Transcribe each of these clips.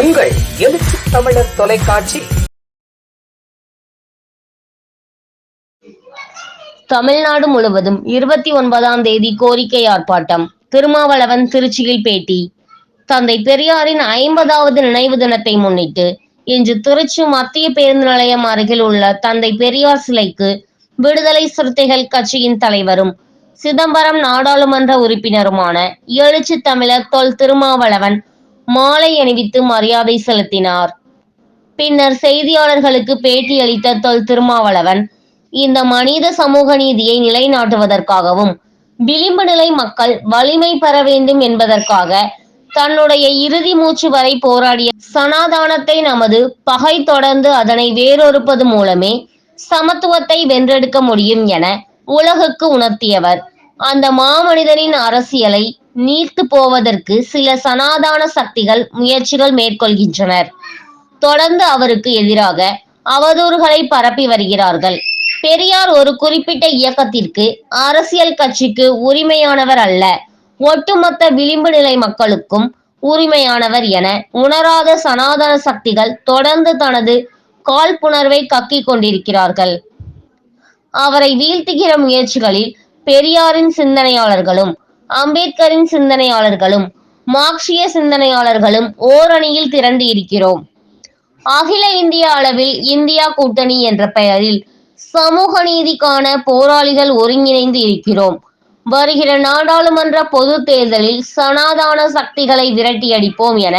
உங்கள் எழுச்சி தமிழர் தொலைக்காட்சி. தமிழ்நாடு முழுவதும் இருபத்தி ஒன்பதாம் தேதி கோரிக்கை ஆர்ப்பாட்டம். திருமாவளவன் திருச்சியில் பேட்டி. தந்தை பெரியாரின் ஐம்பதாவது நினைவு தினத்தை முன்னிட்டு இன்று திருச்சி மத்திய பேருந்து நிலையம் அருகில் உள்ள தந்தை பெரியார் சிலைக்கு விடுதலை சிறுத்தைகள் கட்சியின் தலைவரும் சிதம்பரம் நாடாளுமன்ற உறுப்பினருமான எழுச்சி தமிழர் தொல் திருமாவளவன் மாலை அணிவித்து மரியாதை செலுத்தினார். பின்னர் செய்தியாளர்களுக்கு பேட்டியளித்த தொல் திருமாவளவன் இந்த மனித சமூக நீதியை நிலைநாட்டுவதற்காகவும் விளிம்பு நிலை மக்கள் வலிமை பெற வேண்டும் என்பதற்காக தன்னுடைய இறுதி மூச்சு வரை போராடிய சனாதானத்தை நமது பகை தொடர்ந்து அதனை வேறொருப்பது மூலமே சமத்துவத்தை வென்றெடுக்க முடியும் என உலகுக்கு உணர்த்தியவர். அந்த மாமனிதனின் அரசியலை நீர்த்து போவதற்கு சில சனாதான சக்திகள் முயற்சிகள் மேற்கொள்கின்றனர். தொடர்ந்து அவருக்கு எதிராக அவதூறுகளை பரப்பி வருகிறார்கள். பெரியார் ஒரு குறிப்பிட்ட இயக்கத்திற்கு அரசியல் கட்சிக்கு உரிமையானவர் அல்ல. ஒட்டுமொத்த விளிம்பு நிலை மக்களுக்கும் உரிமையானவர் என உணராத சனாதன சக்திகள் தொடர்ந்து தனது காழ்ப்புணர்வை கக்கிக் கொண்டிருக்கிறார்கள். அவரை வீழ்த்துகிற முயற்சிகளில் பெரியாரின் சிந்தனையாளர்களும் அம்பேத்கரின் சிந்தனையாளர்களும் மார்க்சிய சிந்தனையாளர்களும் ஓரணியில் திரண்டு இருக்கிறோம். அகில இந்திய அளவில் இந்தியா கூட்டணி என்ற பெயரில் சமூக நீதிக்கான போராளிகள் ஒருங்கிணைந்து இருக்கிறோம். வருகிற நாடாளுமன்ற பொது தேர்தலில் சனாதான சக்திகளை விரட்டியடிப்போம் என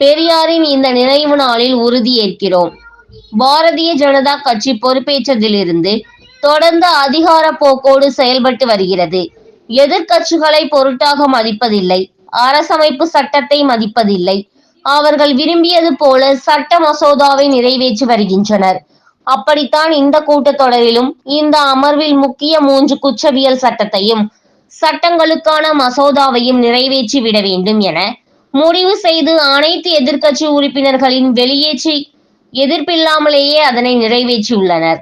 பெரியாரின் இந்த நினைவு நாளில் உறுதியேற்கிறோம். பாரதிய ஜனதா கட்சி பொறுப்பேற்றதிலிருந்து தொடர்ந்து அதிகார போக்கோடு செயல்பட்டு வருகிறது. எதிர்க்கட்சிகளை பொருட்டாக மதிப்பதில்லை. அரசமைப்பு சட்டத்தை மதிப்பதில்லை. அவர்கள் விரும்பியது போல சட்ட மசோதாவை நிறைவேற்றி வருகின்றனர். அப்படித்தான் இந்த கூட்டத்தொடரிலும் இந்த அமர்வில் முக்கிய மூன்று குற்றவியல் சட்டத்தையும் சட்டங்களுக்கான மசோதாவையும் நிறைவேற்றி விட வேண்டும் என முடிவு செய்து அனைத்து எதிர்க்கட்சி உறுப்பினர்களின் வெளியேற்றி எதிர்ப்பில்லாமலேயே அதனை நிறைவேற்றியுள்ளனர்.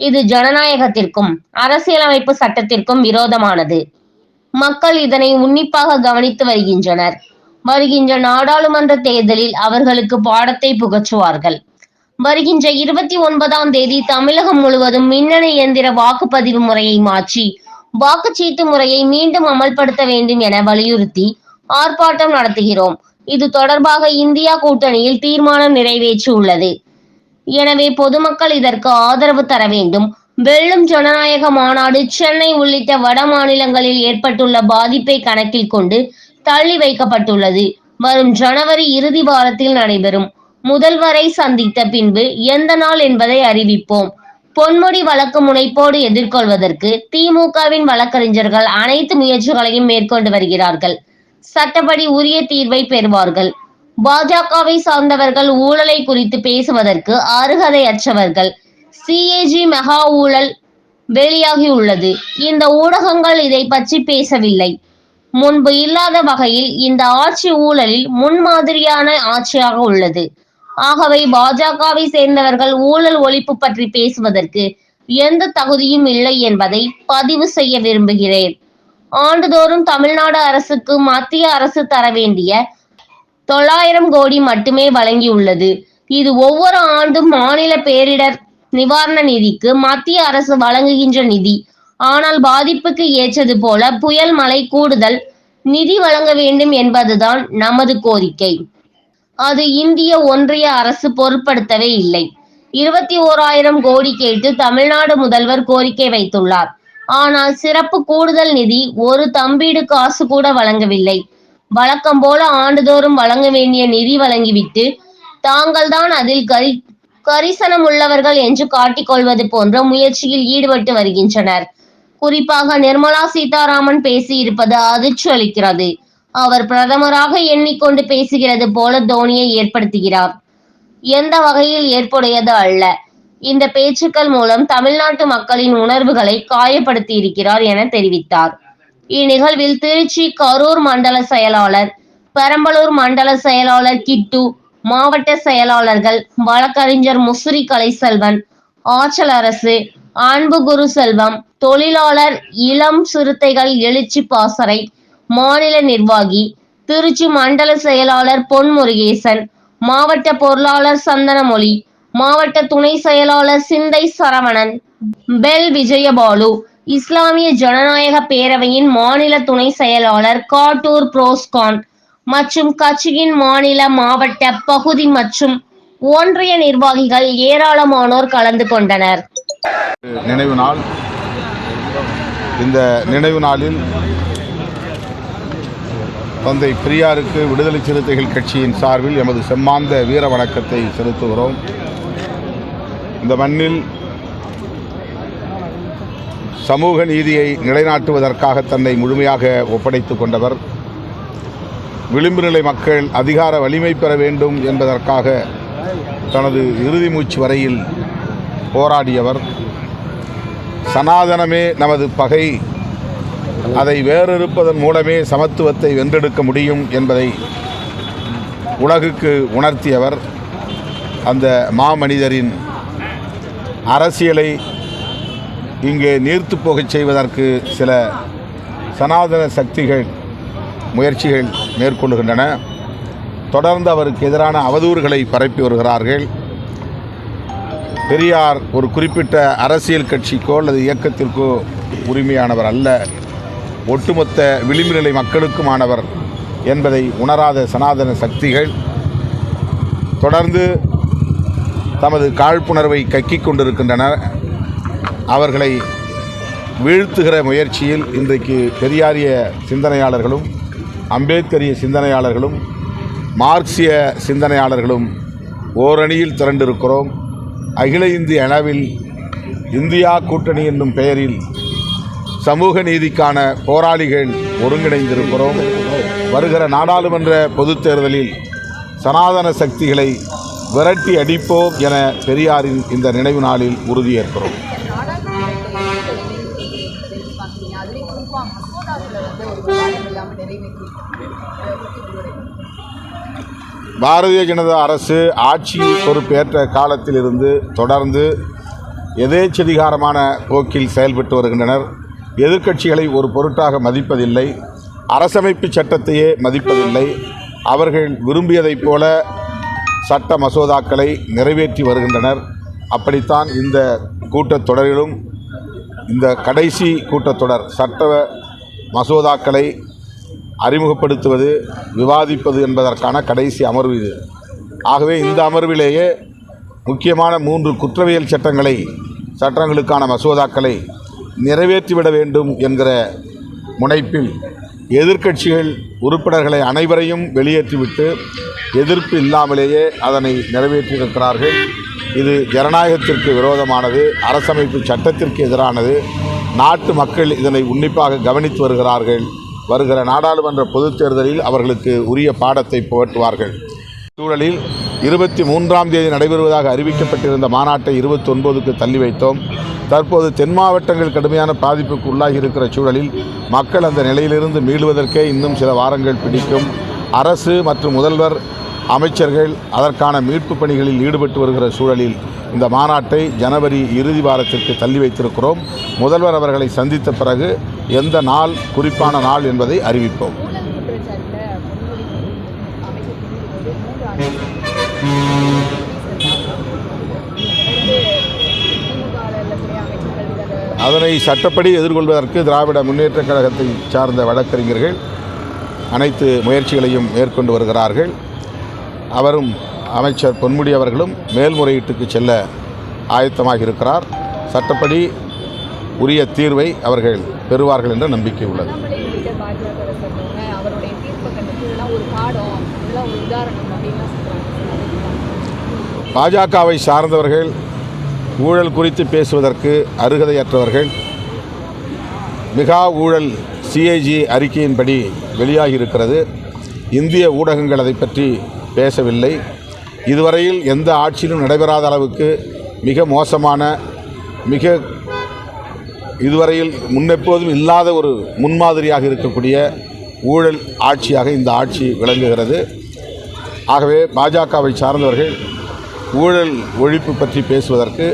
இது ஜனநாயகத்திற்கும் அரசியலமைப்பு சட்டத்திற்கும் விரோதமானது. மக்கள் இதனை உன்னிப்பாக கவனித்து வருகின்றனர். வருகின்ற நாடாளுமன்ற தேர்தலில் அவர்களுக்கு பாடத்தை புகற்றுவார்கள். வருகின்ற இருபத்தி ஒன்பதாம் தேதி தமிழகம் முழுவதும் மின்னணு இயந்திர வாக்குப்பதிவு முறையை மாற்றி வாக்குச்சீட்டு முறையை மீண்டும் அமல்படுத்த வேண்டும் என வலியுறுத்தி ஆர்ப்பாட்டம் நடத்துகிறோம். இது தொடர்பாக இந்தியா கூட்டணியில் தீர்மானம் நிறைவேற்றி உள்ளது எனவே பொதுமக்கள் இதற்கு ஆதரவு தர வேண்டும். வெள்ளும் ஜனநாயக மாநாடு சென்னை உள்ளிட்ட வட மாநிலங்களில் ஏற்பட்டுள்ள பாதிப்பை கணக்கில் கொண்டு தள்ளி வைக்கப்பட்டுள்ளது. வரும் ஜனவரி இறுதி வாரத்தில் நடைபெறும். முதல்வரை சந்தித்த பின்பு எந்த நாள் என்பதை அறிவிப்போம். பொன்முடி வழக்கு முனைப்போடு எதிர்கொள்வதற்கு திமுகவின் வழக்கறிஞர்கள் அனைத்து முயற்சிகளையும் மேற்கொண்டு வருகிறார்கள். சட்டப்படி உரிய தீர்வை பெறுவார்கள். பாஜகவை சார்ந்தவர்கள் ஊழலை குறித்து பேசுவதற்கு அருகதையற்றவர்கள். சிஏஜி மெகா ஊழல் வெளியாகி உள்ளது இந்த ஊடகங்கள் இதை பற்றி பேசவில்லை. முன்பு இல்லாத வகையில் இந்த ஆட்சி ஊழலில் முன்மாதிரியான ஆட்சியாக உள்ளது. ஆகவே பாஜகவை சேர்ந்தவர்கள் ஊழல் ஒழிப்பு பற்றி பேசுவதற்கு எந்த தகுதியும் இல்லை என்பதை பதிவு செய்ய விரும்புகிறேன். ஆண்டுதோறும் தமிழ்நாடு அரசுக்கு மத்திய அரசு தர வேண்டிய தொள்ளாயிரம் கோடி மட்டுமே வழங்கியுள்ளது. இது ஒவ்வொரு ஆண்டும் மாநில பேரிடர் நிவாரண நிதிக்கு மத்திய அரசு வழங்குகின்ற நிதி. ஆனால் பாதிப்புக்கு ஏற்றது போல புயல் மழை கூடுதல் நிதி வழங்க வேண்டும் என்பதுதான் நமது கோரிக்கை. அது இந்திய ஒன்றிய அரசு பொருட்படுத்தவே இல்லை. இருபத்தி ஓராயிரம் கோடி கேட்டு தமிழ்நாடு முதல்வர் கோரிக்கை வைத்துள்ளார். ஆனால் சிறப்பு கூடுதல் நிதி ஒரு தம்பீடு காசு கூட வழங்கவில்லை. வழக்கம் போல ஆண்டுதோறும் வழங்க வேண்டிய நிதி வழங்கிவிட்டு தாங்கள்தான் அதில் கரி கரிசனம் உள்ளவர்கள் என்று காட்டிக்கொள்வது போன்ற முயற்சியில் ஈடுபட்டு வருகின்றனர். குறிப்பாக நிர்மலா சீதாராமன் பேசியிருப்பது அதிர்ச்சி அளிக்கிறது. அவர் பிரதமராக எண்ணிக்கொண்டு பேசுகிறது போல தோனியை ஏற்படுத்துகிறார். எந்த வகையில் ஏற்புடையது அல்ல. இந்த பேச்சுக்கள் மூலம் தமிழ்நாட்டு மக்களின் உணர்வுகளை காயப்படுத்தி இருக்கிறார் என தெரிவித்தார். இந்நிகழ்வில் திருச்சி கரூர் மண்டல செயலாளர் பெரம்பலூர் மண்டல செயலாளர் கிட்டு மாவட்ட செயலாளர்கள் வழக்கறிஞர் முசிறி கலைசெல்வன் ஆச்சல் அரசு அன்பு குரு செல்வம் தொழிலாளர் இளம் சிறுத்தைகள் எழுச்சி பாசறை மாநில நிர்வாகி திருச்சி மண்டல செயலாளர் பொன் முருகேசன் மாவட்ட பொருளாளர் சந்தனமொழி மாவட்ட துணை செயலாளர் சிந்தை சரவணன் பெல் விஜயபாலு இஸ்லாமிய ஜனநாயக பேரவையின் மாநில துணை செயலாளர் காட்டூர் புரோஸ்கான் மற்றும் கட்சியின் மாநில மாவட்ட பகுதி மற்றும் ஒன்றிய நிர்வாகிகள் ஏராளமானோர் கலந்து கொண்டனர். நினைவு நாள். இந்த நினைவு நாளில் தந்தை பெரியாருக்கு விடுதலை சிறுத்தைகள் கட்சியின் சார்பில் எமது செம்மாந்த வீர வணக்கத்தை செலுத்துகிறோம். இந்த மண்ணில் சமூக நீதியை நிலைநாட்டுவதற்காக தன்னை முழுமையாக ஒப்படைத்துக் கொண்டவர். விளிம்பு நிலை மக்கள் அதிகார வலிமை பெற வேண்டும் என்பதற்காக தனது இறுதி மூச்சு வரையில் போராடியவர். சனாதனமே நமது பகை. அதை வேறறுப்பதன் மூலமே சமத்துவத்தை வென்றெடுக்க முடியும் என்பதை உலகுக்கு உணர்த்தியவர் அந்த மாமனிதரின் அரசியலை இங்கே நீர்த்து போகச் செய்வதற்கு சில சனாதன சக்திகள் முயற்சிகள் மேற்கொள்கின்றன. தொடர்ந்து அவருக்கு எதிரான அவதூறுகளை பரப்பி வருகிறார்கள். பெரியார் ஒரு குறிப்பிட்ட அரசியல் கட்சிக்கோ அல்லது இயக்கத்திற்கோ உரிமையானவர் அல்ல. ஒட்டுமொத்த விளிம்பு நிலை மக்களுக்குமானவர் என்பதை உணராத சனாதன சக்திகள் தொடர்ந்து தமது காழ்ப்புணர்வை கக்கிக் கொண்டிருக்கின்றனர் அவர்களை வீழ்த்துகிற முயற்சியில் இன்றைக்கு பெரியாரிய சிந்தனையாளர்களும் அம்பேத்கரிய சிந்தனையாளர்களும் மார்க்சிய சிந்தனையாளர்களும் ஓரணியில் திரண்டிருக்கிறோம். அகில இந்திய அளவில் இந்தியா கூட்டணி என்னும் பெயரில் சமூக நீதிக்கான போராளிகள் ஒருங்கிணைந்திருக்கிறோம். வருகிற நாடாளுமன்ற பொதுத் தேர்தலில் சனாதன சக்திகளை விரட்டி அடிப்போம் என பெரியாரின் இந்த நினைவு நாளில் உறுதியேற்கிறோம். அதுலேயும் குறிப்பாக மசோதாவில் வந்து ஒரு விவாதம் இல்லாமல் நிறைவேற்றி பாரதிய ஜனதா அரசு ஆட்சி பொறுப்பேற்ற காலத்திலிருந்து தொடர்ந்து எதேச்சதிகாரமான போக்கில் செயல்பட்டு வருகின்றனர். எதிர்க்கட்சிகளை ஒரு பொருட்டாக மதிப்பதில்லை. அரசமைப்பு சட்டத்தையே மதிப்பதில்லை. அவர்கள் விரும்பியதைப் போல சட்ட மசோதாக்களை நிறைவேற்றி வருகின்றனர். அப்படித்தான் இந்த கூட்டத்தொடரிலும் இந்த கடைசி கூட்டத்தொடர் சட்ட மசோதாக்களை அறிமுகப்படுத்துவது விவாதிப்பது என்பதற்கான கடைசி அமர்வு இது. ஆகவே இந்த அமர்விலேயே முக்கியமான மூன்று குற்றவியல் சட்டங்களை சட்டங்களுக்கான மசோதாக்களை நிறைவேற்றிவிட வேண்டும் என்கிற முனைப்பில் எதிர்க்கட்சிகள் உறுப்பினர்களை அனைவரையும் வெளியேற்றிவிட்டு எதிர்ப்பு இல்லாமலேயே அதனை நிறைவேற்றியிருக்கிறார்கள். இது ஜனநாயகத்திற்கு விரோதமானது அரசமைப்பு சட்டத்திற்கு எதிரானது. நாட்டு மக்கள் இதனை உன்னிப்பாக கவனித்து வருகிறார்கள். வருகிற நாடாளுமன்ற பொதுத் தேர்தலில் அவர்களுக்கு உரிய பாடத்தை புகட்டுவார்கள் சூழலில் இருபத்தி மூன்றாம் தேதி நடைபெறுவதாக அறிவிக்கப்பட்டிருந்த மாநாட்டை இருபத்தி ஒன்பதுக்கு தள்ளி வைத்தோம். தற்போது தென் மாவட்டங்கள் கடுமையான பாதிப்புக்கு உள்ளாகி இருக்கிற சூழலில் மக்கள் அந்த நிலையிலிருந்து மீளுவதற்கே இன்னும் சில வாரங்கள் பிடிக்கும். அரசு மற்றும் முதல்வர் அமைச்சர்கள் அதற்கான மீட்பு பணிகளில் ஈடுபட்டு வருகிற சூழலில் இந்த மாநாட்டை ஜனவரி இறுதி வாரத்திற்கு தள்ளி வைத்திருக்கிறோம். முதல்வர் அவர்களை சந்தித்த பிறகு எந்த நாள் குறிப்பான நாள் என்பதை அறிவிப்போம். அதனை சட்டப்படி எதிர்கொள்வதற்கு திராவிட முன்னேற்றக் கழகத்தை சார்ந்த வழக்கறிஞர்கள் அனைத்து முயற்சிகளையும் மேற்கொண்டு வருகிறார்கள். அவரும் அமைச்சர் பொன்முடி அவர்களும் மேல்முறையீட்டுக்கு செல்ல ஆயத்தமாக இருக்கிறார் சட்டப்படி உரிய தீர்வை அவர்கள் பெறுவார்கள் என்ற நம்பிக்கை உள்ளது. பாஜகவை சார்ந்தவர்கள் ஊழல் குறித்து பேசுவதற்கு அருகதையற்றவர்கள் மிகா ஊழல் சிஐஜி அறிக்கையின்படி வெளியாகி இருக்கிறது இந்திய ஊடகங்கள் அதை பற்றி பேசவில்லை. இதுவரையில் எந்த ஆட்சியிலும் நடைபெறாத அளவுக்கு மிக மோசமான மிக இதுவரையில் முன்னெப்போதும் இல்லாத ஒரு முன்மாதிரியாக இருக்கக்கூடிய ஊழல் ஆட்சியாக இந்த ஆட்சி விளங்குகிறது. ஆகவே பாஜகவை சார்ந்தவர்கள் ஊழல் ஒழிப்பு பற்றி பேசுவதற்கு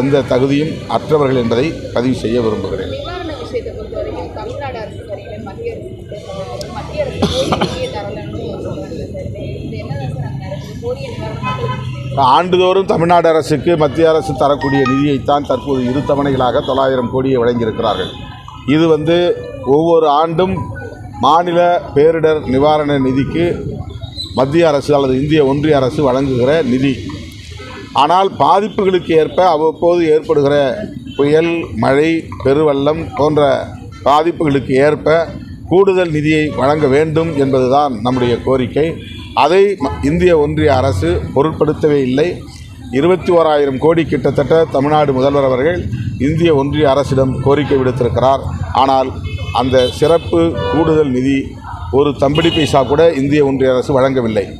எந்த தகுதியும் அற்றவர்கள் என்பதை பதிவு செய்ய விரும்புகிறேன் நிவாரண விஷயத்தை பொறுத்த வரைக்கும் தமிழ்நாடு அரசு அரசு சரியில்லை மத்திய அரசு கிட்ட சொல்றாங்க. மத்திய அரசு போதிய நிதியை தரலன்னு சொல்றாங்க சார் இது இது என்னதான் சார் அங்கே நடக்குது போதிய நிவாரணம் மக்களுக்கு ஆண்டுதோறும் தமிழ்நாடு அரசுக்கு மத்திய அரசு தரக்கூடிய நிதியைத்தான் தற்போது இரு தவணைகளாக தொள்ளாயிரம் கோடியை வழங்கியிருக்கிறார்கள். இது வந்து ஒவ்வொரு ஆண்டும் மாநில பேரிடர் நிவாரண நிதிக்கு மத்திய அரசு அல்லது இந்திய ஒன்றிய அரசு வழங்குகிற நிதி. ஆனால் பாதிப்புகளுக்கு ஏற்ப அவ்வப்போது ஏற்படுகிற புயல் மழை பெருவெள்ளம் போன்ற பாதிப்புகளுக்கு ஏற்ப கூடுதல் நிதியை வழங்க வேண்டும் என்பதுதான் நம்முடைய கோரிக்கை. அதை ம- இந்திய ஒன்றிய அரசு பொருட்படுத்தவே இல்லை. இருபத்தி ஓராயிரம் கோடி கிட்டத்தட்ட தமிழ்நாடு முதல்வர் அவர்கள் இந்திய ஒன்றிய அரசிடம் கோரிக்கை விடுத்திருக்கிறார். ஆனால் அந்த சிறப்பு கூடுதல் நிதி ஒரு தம்பிடி பைசா கூட இந்திய ஒன்றிய அரசு வழங்கவில்லை.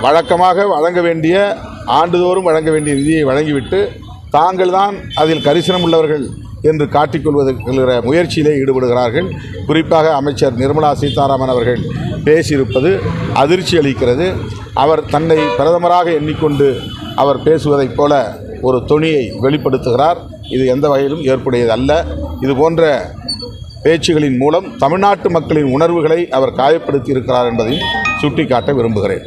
வழக்கமாக வழங்க வேண்டிய ஆண்டுதோறும் வழங்க வேண்டிய நிதியை வழங்கிவிட்டு தாங்கள் தான் அதில் கரிசனம் உள்ளவர்கள் என்று காட்டிக்கொள்வதற்கிற முயற்சியிலே ஈடுபடுகிறார்கள். குறிப்பாக அமைச்சர் நிர்மலா சீதாராமன் அவர்கள். பேசியிருப்பது அதிர்ச்சி அளிக்கிறது. அவர் தன்னை பிரதமராக எண்ணிக்கொண்டு அவர் பேசுவதைப் போல ஒரு தொனியை வெளிப்படுத்துகிறார். இது எந்த வகையிலும் ஏற்புடையது அல்ல. இது போன்ற பேச்சுகளின் மூலம் தமிழ்நாட்டு மக்களின் உணர்வுகளை அவர் காயப்படுத்தி இருக்கிறார் என்பதையும் சுட்டிக்காட்ட விரும்புகிறேன்.